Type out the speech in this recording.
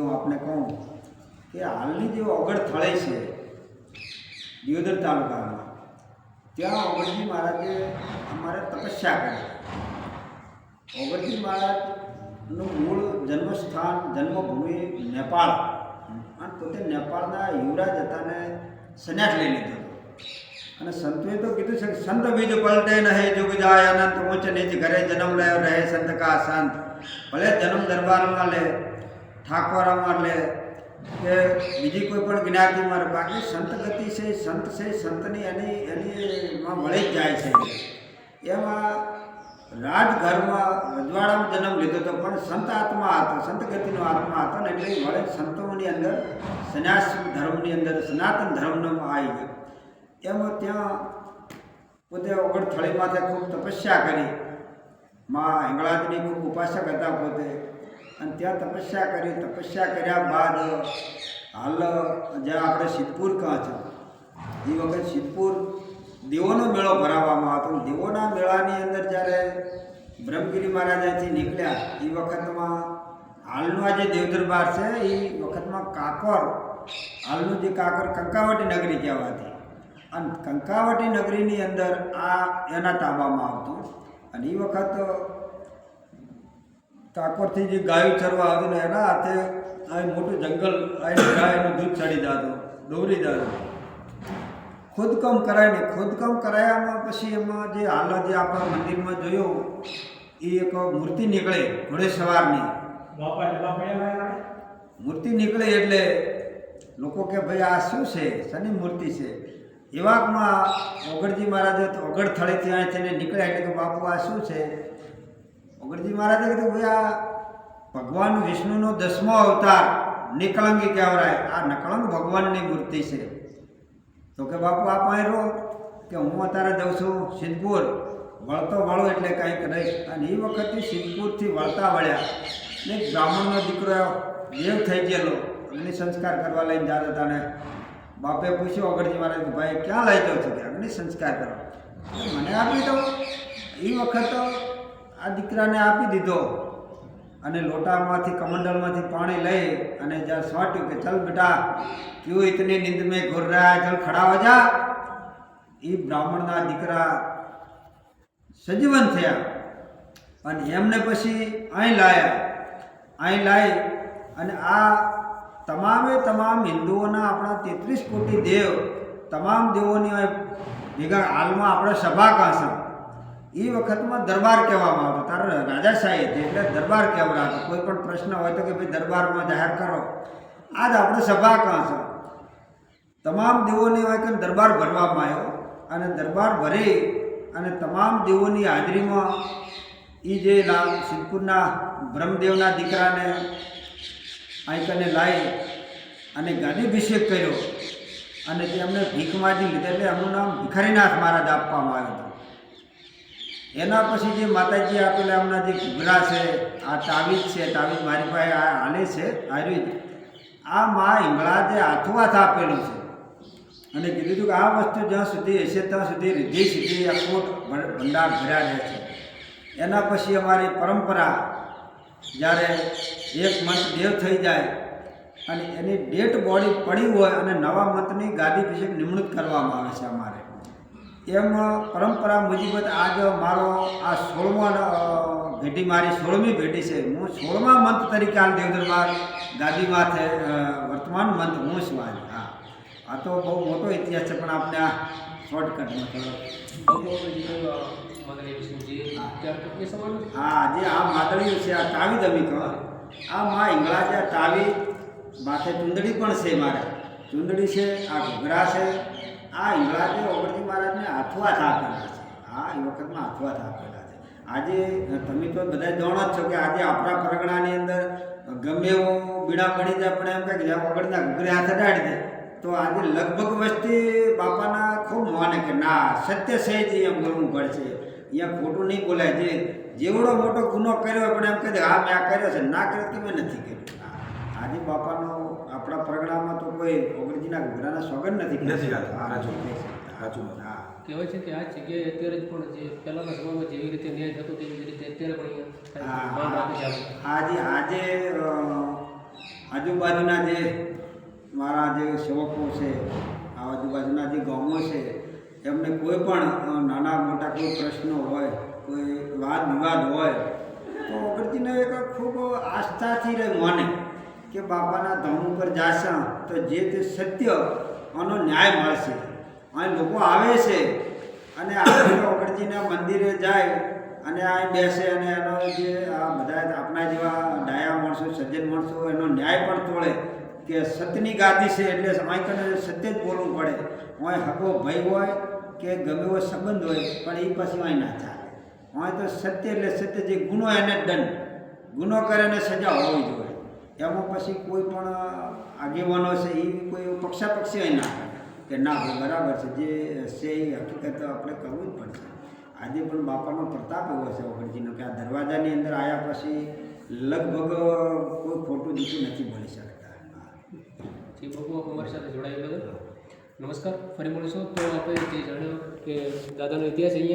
આપને કહું કે હાલની જે ઓગળ થળે છે, દિયોદર તાલુકામાં, ત્યાં ઓગળજી મહારાજે અમારે તપસ્યા કરી. ઓગળજી મહારાજનું મૂળ જન્મસ્થાન, જન્મભૂમિ નેપાળ. અને પોતે નેપાળના યુવરાજ હતા ને સંન્યાસ લઈ લીધો અને સંતોએ તો કીધું છે કે, સંત બીજ પલટે નહીં જુગ જાય અનંત ઊંચ નીચ ઘરે જન્મ લે રહે સંત કા સંત. ભલે જન્મ દરબારમાં લે ઠાકોરમાં એટલે કે બીજી કોઈ પણ જ્ઞાતિમાં. બાકી સંત ગતિ છે, સંત છે, સંતની એની એની માં મળી જ જાય છે. એમાં રાજઘરમાં રજવાડામાં જન્મ લીધો હતો પણ સંત આત્મા હતો, સંત ગતિનો આત્મા હતો ને એટલે વળે સંતોની અંદર સન્યાસ ધર્મની અંદર, સનાતન ધર્મનો આવી ગયો. એમાં ત્યાં પોતે ઓગણથળીમાંથી થળી ખૂબ તપસ્યા કરી. માં હિંગળાજની ખૂબ ઉપાસક હતા પોતે. અને ત્યાં તપસ્યા કરી, તપસ્યા કર્યા બાદ, હાલ, જ્યાં આપણે સિદ્ધપુર કહા છે એ વખત સિદ્ધપુર દેવોનો મેળો ભરાવવામાં આવતો દેવોના મેળાની અંદર જ્યારે બ્રહ્મગીરી મહારાજાથી નીકળ્યા એ વખતમાં હાલનું આ જે દેવદરબાર છે એ વખતમાં કાકોર, હાલનું જે કાકોર કંકાવટી નગરી કહેવાતી. અને કંકાવટી નગરીની અંદર આ એના તાબામાં આવતું. અને એ વખત કાકોરથી જે ગાયો ચરવા આવતી ને એના હાથે આ મોટું જંગલ આવીને ગાયનું દૂધ ચડી જતું દોરી. જતું ખોદકામ કરાય ને ખોદકામ કરાયામાં પછી એમાં જે હાલ જે આપણા મંદિરમાં જોયું એ એક મૂર્તિ નીકળે ઘોડે સવારની. મૂર્તિ નીકળે એટલે લોકો કે ભાઈ આ શું છે? શની મૂર્તિ છે? એવામાં ઓગળજી મહારાજે તો ઓગળ થળેથી અહીં થઈને નીકળ્યા એટલે કે બાપુ આ શું છે? ઓગળજી મહારાજે કીધું, ભાઈ આ ભગવાન વિષ્ણુનો દસમો અવતાર નિકળંગી કહેવાય. આ નકળંગ ભગવાનની મૂર્તિ છે. તો કે, બાપુ, આ પહેરો કે હું અત્યારે જઉં છું સિદ્ધપુર. વળતો વળો એટલે કાંઈક રહીશ. અને એ વખતે સિદ્ધપુરથી વળતા વળ્યા. ને બ્રાહ્મણનો દીકરો દેવ થઈ ગયેલો. અગ્નિ સંસ્કાર કરવા લઈને જતા હતા ને. બાપે પૂછ્યું અગરજી મહારાજ, ભાઈ, ક્યાં લઈ જાઉં છું? કે, અગ્નિ સંસ્કાર કરો. મને આપી દો. એ વખત આ દીકરાને આપી દીધો. અને લોટામાંથી, કમંડલમાંથી પાણી લઈ અને જ્યાં સોટ્યું કે, ચલ બેટા, ક્યુ ઇતની નિંદ મેં ઘુર રહ્યા, ચલ ખડા હો જા. એ બ્રાહ્મણના દીકરા સજીવન થયા. અને એમને પછી અહીં લાયા. અહીં લાવી અને આ તમામે તમામ હિન્દુઓના આપણા તેત્રીસ કોટી દેવ, તમામ દેવોની ભેગા હાલમાં આપણે સભા કાંસે. એ વખતમાં દરબાર કહેવામાં આવતો. તારે રાજાશાહી હતી એટલે દરબાર કહેવડાતો કોઈ પણ પ્રશ્ન હોય તો કે ભાઈ દરબારમાં જાહેર કરો. આજ આપણે સભા કાં છે? તમામ દેવોને હોય કે દરબાર ભરવામાં આવ્યો અને દરબાર ભરી અને તમામ દેવોની હાજરીમાં એ જે સિદ્ધપુરના બ્રહ્મદેવના દીકરાને અહીં કને લાવી અને ગાદીભિષેક કર્યો અને જે અમને ભીખ માગી લીધા એટલે એમનું નામ ભિખારીનાથ મહારાજ આપવામાં આવ્યું હતું. એના પછી જે માતાજી આપેલા હમણાં જે ઘૂઘરા છે, આ તાવીજ છે, તાવીજ મારી પાસે આ હાલે છે, આયુર્વેદ. આ મા હિંગળાજે હાથોહાથ આપેલું છે. અને કીધું હતું કે આ વસ્તુ જ્યાં સુધી હશે, ત્યાં સુધી રીધી સીધી ભ- ભંડાર ભર્યા રહે છે. એના પછી અમારી પરંપરા, જ્યારે એક મંથ દેવ થઈ જાય અને એની ડેટ બોડી પડી હોય અને નવા મંથની ગાદી પછી નિમણૂક કરવામાં આવે છે અમારે. એમ પરંપરા મુજબ આજ મારો આ સોળમો ભેટી મારી સોળમી ભેટી છે. હું સોળમા મંત તરીકે આ દેવદરબાર ગાદી છે વર્તમાન મંત હું છું આજ. હા. આ તો બહુ મોટો ઇતિહાસ છે, પણ આપણે આ શોર્ટકટમાં થોડો. હા, જે આ માદળીઓ છે, આ તાવી દમી કહો. આ મા હિંગળા છે આ તાવીદ માથે ચુંદડી પણ છે મારે. ચુંદડી છે, આ ઘૂઘરા છે. આ હિંગળા છે મહારાજને જ આપેલા છે. હા એ વખતમાં હાથવાથ આપેલા છે. આજે તમે તો બધા જાણો જ છો કે આજે આપણા પરગણાની અંદર ગમે એવું બીડા પડી જાય પણ એમ કહે કે ઓગળના ઘૂઘરે હાથ અડાડી દે. તો આજે લગભગ વસ્તી બાપાના ખૂબ માને કે ના સત્ય સહિત એમ કરવું પડશે. અહીંયા ખોટું નહીં બોલાય. જે જેવડો મોટો ગુનો કર્યો પણ એમ કહે હા મેં આ કર્યો છે. ના કર્યો કે મેં નથી કર્યું. આજે બાપાનો આપણા પરગણામાં તો કોઈ ઓગણજીના ઘોડાના સોગંદ નથી નથી સાચું. હા કહેવાય છે કે આ જગ્યાએ અત્યારે જ પણ જે પહેલાના સમયમાં જેવી રીતે ન્યાય થતો તેવી રીતે અત્યારે પણ અહીંયા. આજે આજે આજુબાજુના જે મારા જે સેવકો છે આજુબાજુના જે ગામો છે એમને કોઈ પણ નાના મોટા કોઈ પ્રશ્નો હોય કોઈ વાદ વિવાદ હોય તો અગરજીને એક ખૂબ આસ્થાથી રહે માને કે બાપાના ધામ ઉપર જાશા તો જે તે સત્ય આનો ન્યાય મળશે અને લોકો આવે છે અને આ ઓગળજીના મંદિરે જાય અને આ બેસે અને એનો જે આ બધા આપણા જેવા ડાયા માણસો, સજ્જન માણસો, એનો ન્યાય પણ તોડે કે સત્યની ગાદી છે એટલે અહીં કને સત્ય જ બોલવું પડે. અહીં હકો ભય હોય કે ગમે એવો સંબંધ હોય, પણ એ પછી અહીં ના થાય. અહીં તો સત્ય એટલે સત્ય જે ગુનો એને દંડ. ગુનો કરે એને સજા હોવી જોઈએ એમાં પછી કોઈ પણ આગેવાનો છે એ કોઈ પક્ષાપક્ષી અહીં ના કે ના, ભાઈ, બરાબર છે. જે છે એ હકીકત આપણે કરવું જ પડશે. આજે પણ બાપાનો પ્રતાપ એવો છે ઓગણજીનો કે આ દરવાજાની અંદર આવ્યા પછી લગભગ કોઈ ખોટું જૂઠું નથી બોલી શકતા. હા. ભગવાન અમારી સાથે જોડાયેલો નમસ્કાર, ફરી મળીશું. તો આપણે જે જાણ્યું કે દાદાનો ઇતિહાસ અહીંયા